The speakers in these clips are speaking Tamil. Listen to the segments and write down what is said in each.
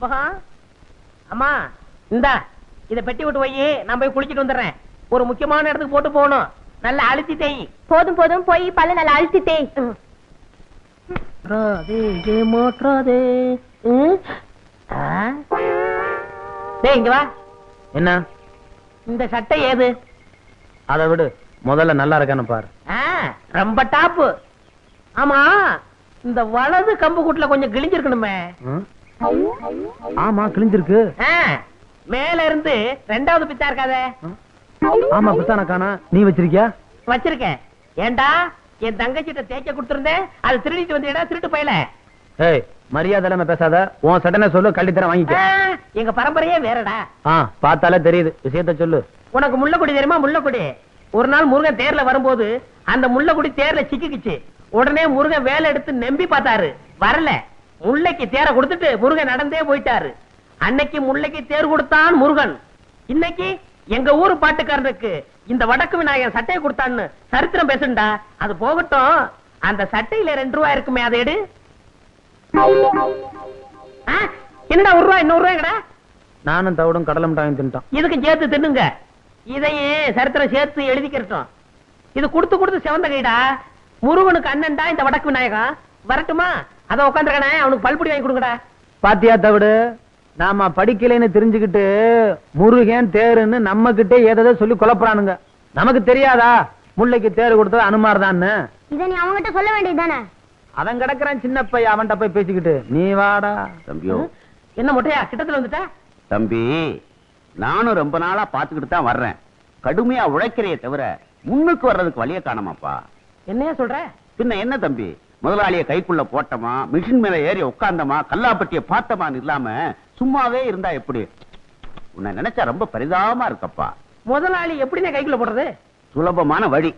அப்பா. அம்மா இந்தா இத பெட்டி விட்டு போய் நான் போய் குளிச்சிட்டு வந்துடுறேன். ஒரு முக்கியமான இடத்துக்கு போட்டு போகணும். நல்லா அழுத்தி தேய். போதும் போதும் போய் பல்ல நல்லா டேய் இங்க வா. என்ன? இந்த சட்டை ஏது? அதை விடு. முதல்ல நல்லா இருக்கான்னு பாரு. ஆ, ரொம்ப டாப்பு. ஆமா இந்த வலது கம்பு கூட்டுல கொஞ்சம் கிழிஞ்சிருக்கணுமே? ஆமா கிழிஞ்சிருக்கு. மேல இருந்து ரெண்டாவது பித்தா இருக்காதே. ஆமா பித்தான காணா நீ வச்சிருக்கியா? வச்சிருக்கேன். ஏண்டா என் தங்கச்சிட்ட தேய்க்க கொடுத்திருந்தேன் அது திருடிட்டு வந்தீடா திருட்டு போயல. ஏய் மரியாதை இல்லாம பேசாத. உன் சட்டனை சொல்லு கள்ளி தர வாங்கிக்க எங்க பரம்பரையே வேறடா. ஆ பார்த்தாலே தெரியுது. விஷயத்த சொல்லு. உனக்கு முள்ளக்குடி தெரியுமா? முள்ளக்குடி. ஒரு நாள் முருகன் தேர்ல வரும்போது அந்த முள்ளக்குடி தேர்ல சிக்கிக்குச்சு. உடனே முருகன் வேலை எடுத்து நம்பி பார்த்தாரு. வரல. முல்லைக்கு தேரை கொடுத்துட்டு முருகன் நடந்தே போயிட்டாரு. அன்னைக்கு முல்லைக்கு தேர் கொடுத்தான் முருகன். இன்னைக்கு எங்க ஊரு பாட்டுக்காரனுக்கு இந்த வடக்கு விநாயகன் சட்டையை கொடுத்தான்னு சரித்திரம் பேசுண்டா? அது போகட்டும். அந்த சட்டையில ரெண்டு ரூபாய் இருக்குமே அதை எடு. என்னடா ஒரு ரூபாய் இன்னொரு ரூபாய்டா நானும் தவிடும் கடலை மிட்டாயும் தின்ட்டான். இதுக்கும் சேர்த்து தின்னுங்க. இதையே சரித்திரம் சேர்த்து எழுதிக்கிறட்டும். இது கொடுத்து கொடுத்து செவந்த கைடா. முருகனுக்கு அண்ணன்டா இந்த வடக்கு விநாயகம் வரட்டுமா? அத உட்காந்துருக்கானே அவனுக்கு பல்புடி வாங்கி கொடுங்கடா. பாத்தியா தவிடு நாம படிக்கலைன்னு தெரிஞ்சுக்கிட்டு முருகன் தேருன்னு நம்ம கிட்டே ஏதோ சொல்லி குழப்புறானுங்க. நமக்கு தெரியாதா? முல்லைக்கு தேர் கொடுத்தது அனுமார்தான்னு. இத நீ அவங்ககிட்ட சொல்ல வேண்டியதுதானே அவன் கிடக்குறான் சின்ன பையன் அவன்கிட்ட போய் பேசிக்கிட்டு. நீ வாடா. தம்பியோ. என்ன மொட்டையா? கிட்டத்துல வந்துட்டா? தம்பி நானும் ரொம்ப நாளா பாத்துக்கிட்டு தான் வர்றேன். கடுமையா உழைக்கிறையே தவிர முன்னுக்கு வர்றதுக்கு வழிய காணமாப்பா. என்னையா சொல்ற? பின்ன என்ன தம்பி? முதலாளிய கைக்குள்ள போட்டமா மிஷின் மேல ஏறி உட்கார்ந்தமா கல்லாப்பட்டிய பார்த்தமான்னு இல்லாம சும்மாவே இருந்தா எப்படி? உன்னை நினைச்சா ரொம்ப பரிதாபமா இருக்கப்பா. முதலாளி எப்படிண்ணே கைக்குள்ள போடுறது? சுலபமான வழி.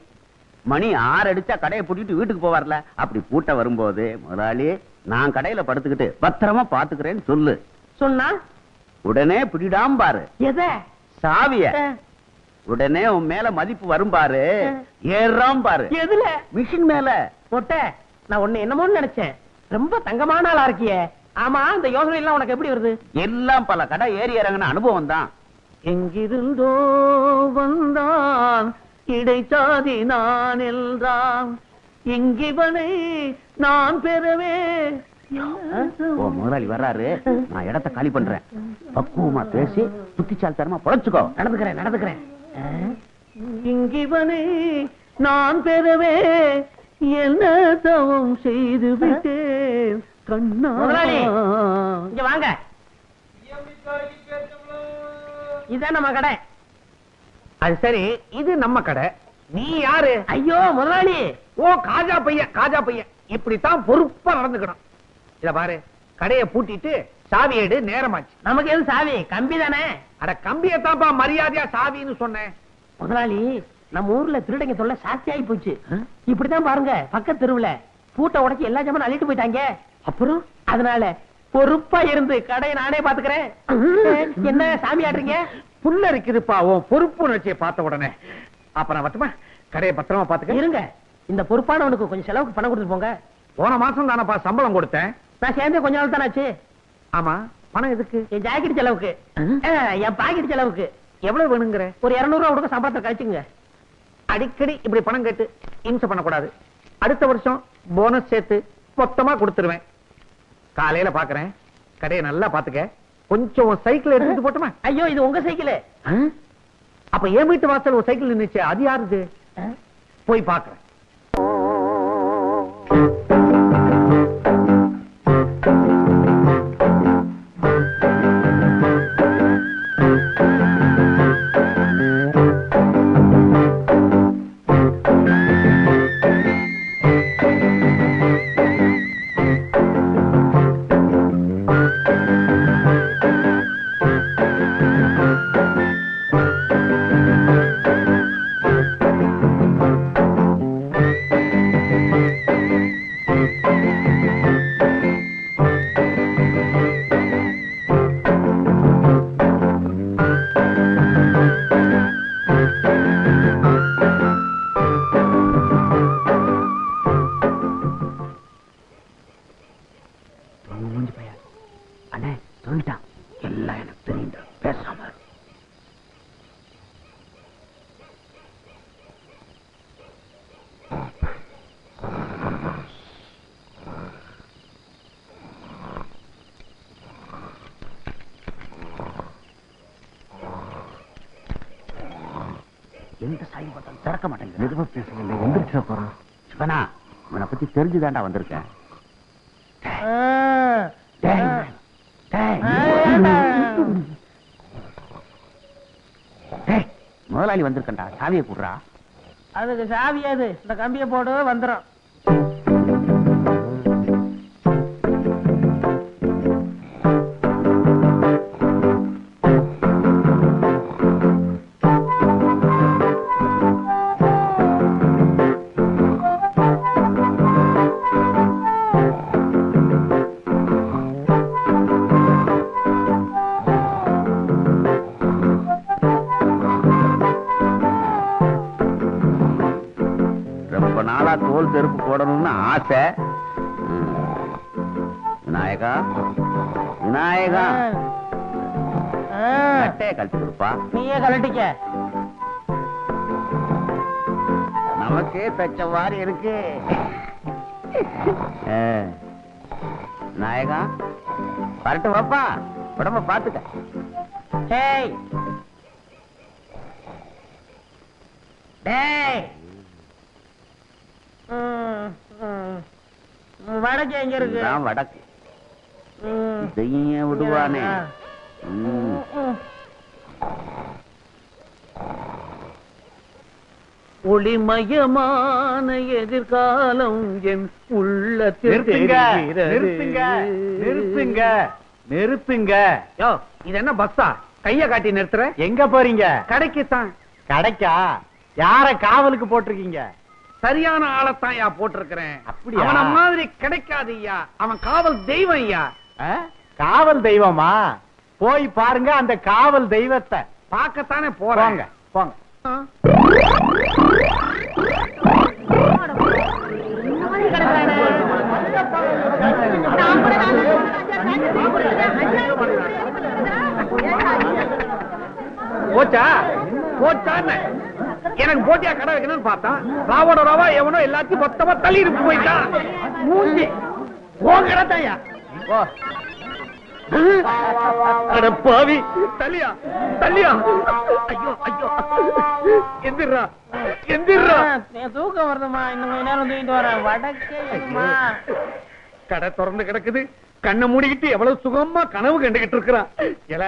மணி ஆறு அடிச்சா கடையை பூட்டிட்டு வீட்டுக்கு போவார்ல. அப்படி பூட்ட வரும்போது முதலாளி நான் கடையில படுத்துக்கிட்டு பத்திரமா பாத்துக்கிறேன்னு சொல்லு. சொன்னா? உடனே பிடிடாம பாரு. எத? சாவிய. உடனே உன் மேல மதிப்பு வரும் பாரு. ஏறாம் பாரு. எதுல? மிஷின் மேல. மொட்டை நான் ஒண்ணு என்னமோன்னு நினைச்சேன். ரொம்ப தங்கமான ஆளா இருக்கியே. ஆமா இந்த யோசனை எல்லாம் உனக்கு எப்படி வருது? எல்லாம் பல கடை ஏறி இறங்கின அனுபவம் தான். எங்கிருந்தோ வந்தான் இடைச்சாதி நான் என்றான் இங்கிவனை நான் பெறவே ஓ முதலாளி வர்றாரு. நான் இடத்த காலி பண்றேன். பக்குவமா பேசி புத்திச்சால் தரமா பொழைச்சுக்கோ. நடந்துக்கிறேன் நடந்துக்கிறேன்? இங்கிவனை நான் பெறவே என்ன தவம் செய்து விட்டேன் கண்ணா? இங்க வாங்க. இதான் நம்ம கடை? அது சரி இது நம்ம கடை. நீ யாரு? ஐயோ முதலாளி. ஓ காஜா பையன் காஜா பையன். இப்படித்தான் பொறுப்பா நடந்துக்கணும். இத பாரு கடையை பூட்டிட்டு சாவி எடு நேரமாச்சு. நமக்கு எது சாவி? கம்பி தானே? அட கம்பியத்தான்ப்பா மரியாதையா சாவின்னு சொன்னேன். முதலாளி நம்ம ஊர்ல திருடங்க தொல்லை சாஸ்தியாகி போச்சு. இப்படிதான் பாருங்க பக்கத்து தெருவுல. பூட்டை உடைச்சு எல்லா ஜாமான் அள்ளிட்டு போயிட்டாங்க. அப்புறம்? அதனால பொறுப்பா இருந்து கடையை நானே பாத்துக்கிறேன். என்ன சாமி ஆடுறீங்க? புல்ல இருக்குதுப்பா உன் பொறுப்பு உணர்ச்சியை பார்த்த உடனே. அப்ப நான் கடையை பத்திரமா பாத்துக்க. இருங்க. இந்த பொறுப்பானவனுக்கு கொஞ்சம் செலவுக்கு பணம் கொடுத்துட்டு போங்க. போன மாசம் தானப்பா சம்பளம் கொடுத்தேன். நான் சேர்ந்து கொஞ்ச நாள் தானே ஆச்சு? ஆமா பணம் எதுக்கு? என் ஜாக்கெட் செலவுக்கு. என் பாக்கெட் செலவுக்கு. எவ்வளவு வேணுங்கிற? ஒரு இருநூறு ரூபா கொடுக்க சம்பளத்தை கழிச்சுங்க. அடிக்கடி இப்படி பணம் கேட்டு இம்சை பண்ணக்கூடாது. அடுத்த வருஷம் போனஸ் சேர்த்து மொத்தமா கொடுத்துருவேன். காலையில பாக்குறேன். கடையை நல்லா பாத்துக்க கொஞ்சம் சைக்கிள் எடுத்துட்டு போட்டுமா? ஐயோ இது உங்க சைக்கிள் அப்ப என் வீட்டு வாசல் ஒரு சைக்கிள் நின்னுச்சு. அது யாருது போய் பாக்குறேன். எந்த சாய் பார்த்தாலும் திறக்க மாட்டேங்குது. மெதுவா பேசுங்க போறான் சிவனா இவனை பத்தி தெரிஞ்சுதான்டா வந்திருக்கேன். முதலாளி வந்திருக்கேன்டா. சாவியை கூடுறா. அதுக்கு சாவி அது. இந்த கம்பியை போடு வந்துரும். ஆசை. விநாயகா விநாயகா. கட்டையை கழிச்சு கொடுப்பா. நீயே கலட்டிக்க நமக்கே தச்ச மாதிரி இருக்கு. ஆ. விநாயகா வரட்டு வாப்பா. உடம்ப பாத்துக்க. டேய். டேய். வடக்கு எங்க இருக்கு? நான் வடக்கு. விடுவானே. ஒளிமயமான எதிர்காலம் என் உள்ளத்தில் நிறுத்துங்க. நிறுத்துங்க. நிறுத்துங்க. யோ இது என்ன பஸ்ஸா? கைய காட்டி நிறுத்துற? எங்க போறீங்க? கடைக்கு தான் கடைக்கா? யார காவலுக்கு போட்டிருக்கீங்க? சரியான ஆளைத்தான் யா போட்டிருக்கிறேன். அப்படியா? அவன மாதிரி கிடைக்காது ஐயா. அவன் காவல் தெய்வம் ஐயா? காவல் தெய்வமா? போய் பாருங்க அந்த காவல் தெய்வத்தை. பார்க்கத்தானே போறாங்க போறாங்க போங்க. போச்சா? போச்சான்னு. எனக்கு போட்டியா கடை வைக்கணும்னு பார்த்தான் ராவோட ராவா எவனோ எல்லாத்தையும் மொத்தமா தள்ளி இருக்கு போயிட்டான். மூஞ்சி. உன் கடை தான்யா. அட பாவி. தள்ளியா தள்ளியா. ஐயோ ஐயோ. எந்திரா எந்திரா. தூக்கம் வருதுமா இன்னும் கொஞ்ச நேரம் தூங்கிட்டு வரேன் வடக்கே எங்கம்மா? கடை திறந்து கிடக்குது. கண்ணை மூடிக்கிட்டு எவ்வளவு சுகமா கனவு கண்டுகிட்டு இருக்கிறான். எல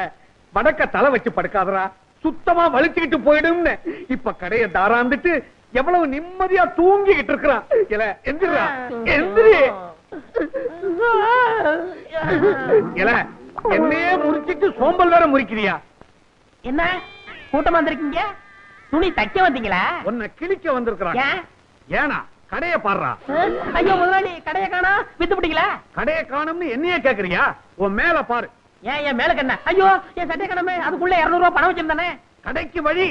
வடக்க தலை வச்சு படுக்காதடா. சுத்தமா வலிச்சுக்கிட்டு போயிடும்னு. இப்ப கடைய தாராந்துட்டு எவ்வளவு நிம்மதியா தூங்கிக்கிட்டு இருக்கிறான். எல எந்திரா எந்திரி. எல என்னையே முறிச்சிட்டு சோம்பல் வேற முறிக்கிறியா? என்ன? கூட்டமா வந்திருக்கீங்க? துணி தைக்க வந்தீங்களா? உன்னை கிழிக்க வந்திருக்கிறான். ஏன்? ஏனா கடைய பாடுறா. ஐயோ முதலாளி கடையை காணா? வித்து பிடிக்கல? கடைய காணும்னு என்னையே கேக்குறியா? உன் மேல பாரு. ஏன் என் மேல கண்ண? ஐயோ என் சட்டை கடமை அதுக்குள்ள இருநூறு ரூபாய் பணம் வச்சிருந்தானே? கடைக்கு வழி.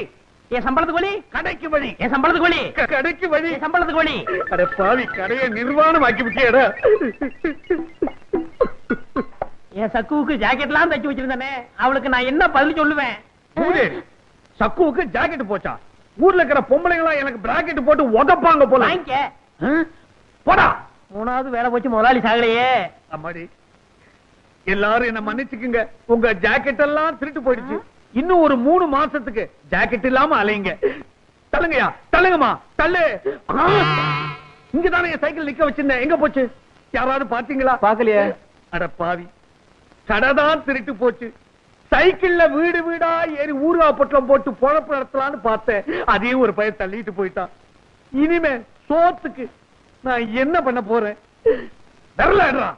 என் சம்பளத்துக்கு வழி? கடைக்கு வழி. என் சம்பளத்துக்கு வழி? கடைக்கு வழி. என் சம்பளத்துக்கு வழி? அட பாவி கடையை நிர்வாணம் ஆக்கி விட்டியடா. என் சக்குவுக்கு ஜாக்கெட்லாம் தைச்சு வச்சிருந்தானே? அவளுக்கு நான் என்ன பதில் சொல்லுவேன்? சக்குவுக்கு ஜாக்கெட் போச்சா? ஊர்ல இருக்கிற பொம்பளைங்களா எனக்கு பிராக்கெட் போட்டு உதப்பாங்க போல? போடா. மூணாவது வேலை போச்சு முதலாளி சாகலையே. அம்மாடி. எல்லாரும் என்ன மன்னிச்சுக்குங்க. உங்க ஜாக்கெட் எல்லாம் திருட்டு போயிடுச்சு. இன்னும் ஒரு மூணு மாசத்துக்கு ஜாக்கெட் இல்லாம அலையுங்க. தள்ளுங்கயா தள்ளுங்கம்மா தள்ளு! இங்கதானே என் சைக்கிள் நிக்க வச்சிருந்தேன். எங்க போச்சு? யாராவது பாத்தீங்களா பாக்கலையே அட பாவி. கடைதான் திருட்டு போச்சு. சைக்கிள்ல வீடு வீடா ஏறி ஊர்வா பொட்டலம் போட்டு பொழப்பு நடத்தலாம்னு பார்த்தேன். அதையும் ஒரு பையன் தள்ளிட்டு போயிட்டான். இனிமே சோத்துக்கு நான் என்ன பண்ண போறேன்? வரலடா